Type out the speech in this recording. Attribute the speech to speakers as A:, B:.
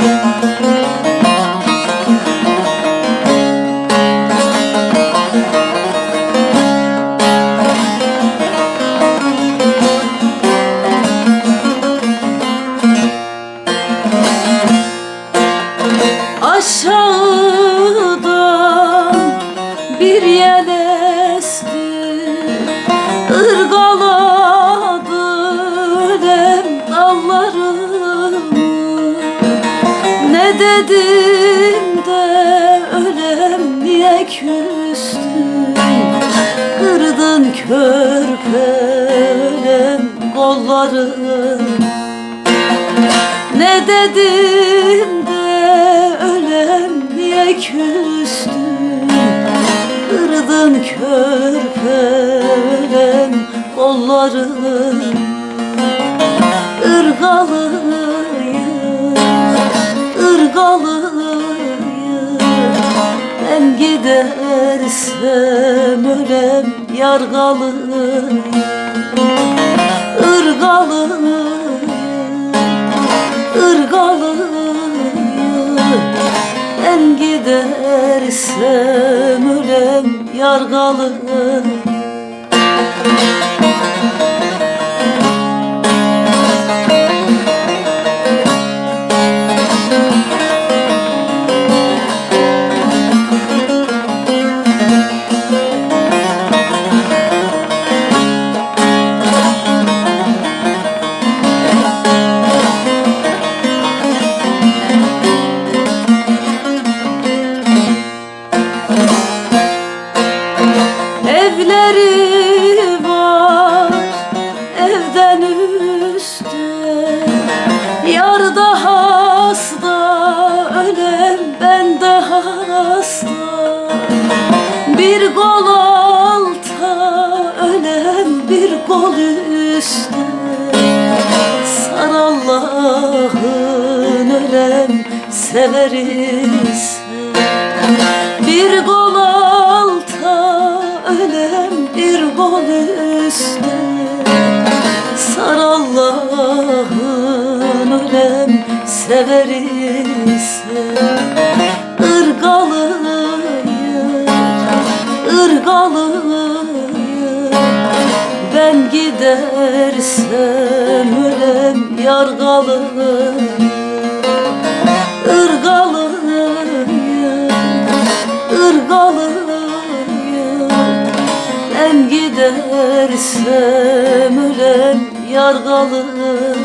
A: Thank you. Ne dedim de ölem niye küstün? Kırdın körpelem kolların Ne dedim de ölem niye küstün? Kırdın körpelem kolların Irgalıyım, ırgalıyım Ben gidersem ölem yargalıyım Irgalıyım, ırgalıyım Ben gidersem ölem yargalıyım Evleri var evden üstte Yar da hasta ölem ben de hasta. Bir kol alta ölem bir kol üstte Sar Allah'ın ölem severiz bir kol Sar Allah'ın ölem severiz Irgalıyım, ırgalıyım. Ben gidersem ölem yargalıyım Ben gidersem ölem yargalıyım